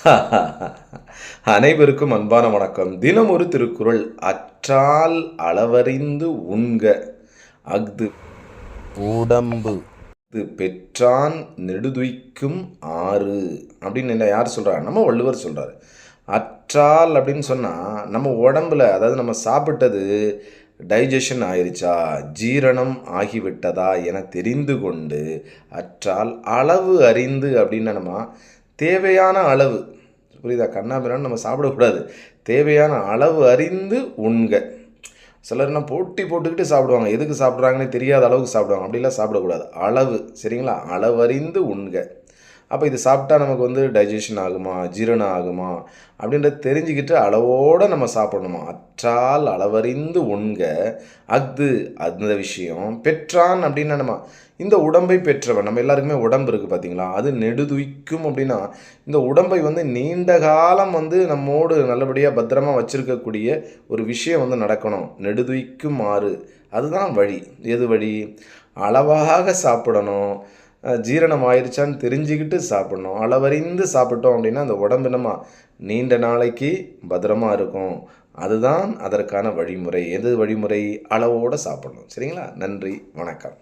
அனைவருக்கும் அன்பான வணக்கம். தினம் ஒரு திருக்குறள். அற்றால் அளவறிந்து உண்க. அஃது உடம்பு இது பெற்றான் நெடுதுய்க்கும் ஆறு. அப்படின்னு என்ன யார் சொல்கிறா நம்ம வள்ளுவர் சொல்கிறாரு அற்றால் அப்படின்னு சொன்னால் நம்ம உடம்புல அதாவது நம்ம சாப்பிட்டது டைஜஷன் ஆயிடுச்சா ஜீரணம் ஆகிவிட்டதா? என தெரிந்து கொண்டு அற்றால் அளவு அறிந்து அப்படின்னு நம்ம தேவையான அளவு. புரியுதா? கண்ணாபிரான் நம்ம சாப்பிடக்கூடாது. தேவையான அளவு அறிந்து உண்க. சிலர்னா போட்டி போட்டுக்கிட்டு சாப்பிடுவாங்க. எதுக்கு சாப்பிட்றாங்கன்னு தெரியாத அளவுக்கு சாப்பிடுவாங்க. அப்படிலாம் சாப்பிடக்கூடாது. அளவு. சரிங்களா? அளவறிந்து உண்க. அப்போ இது சாப்பிட்டா நமக்கு வந்து டைஜஷன் ஆகுமா? ஜீரணம் ஆகுமா? அப்படின்றத தெரிஞ்சுக்கிட்டு அளவோடு நம்ம சாப்பிடணுமா? அற்றால் அளவறிந்து உண்க அஃது அந்த விஷயம். பெற்றான் அப்படின்னா நம்ம இந்த உடம்பை பெற்றவன் நம்ம எல்லாருக்குமே உடம்பு இருக்குது பார்த்தீங்களா அது நெடுதுய்க்கும் அப்படின்னா இந்த உடம்பை வந்து நீண்ட காலம் வந்து நம்மோடு நல்லபடியாக பத்திரமாக வச்சுருக்கக்கூடிய ஒரு விஷயம் வந்து நடக்கணும். நெடுதுய்க்கும் மாறு அதுதான் வழி. எது வழி? அளவாக சாப்பிடணும். ஜீரணம் ஆயிடுச்சான்னு தெரிஞ்சுக்கிட்டு சாப்பிட்ணும். அளவறிந்து சாப்பிட்டோம் அப்படின்னா அந்த உடம்பு நம்ம நீண்ட நாளைக்கு பத்திரமாக இருக்கும். அதுதான் அதற்கான வழிமுறை. எது வழிமுறை? அளவோடு சாப்பிடணும். சரிங்களா? நன்றி. வணக்கம்.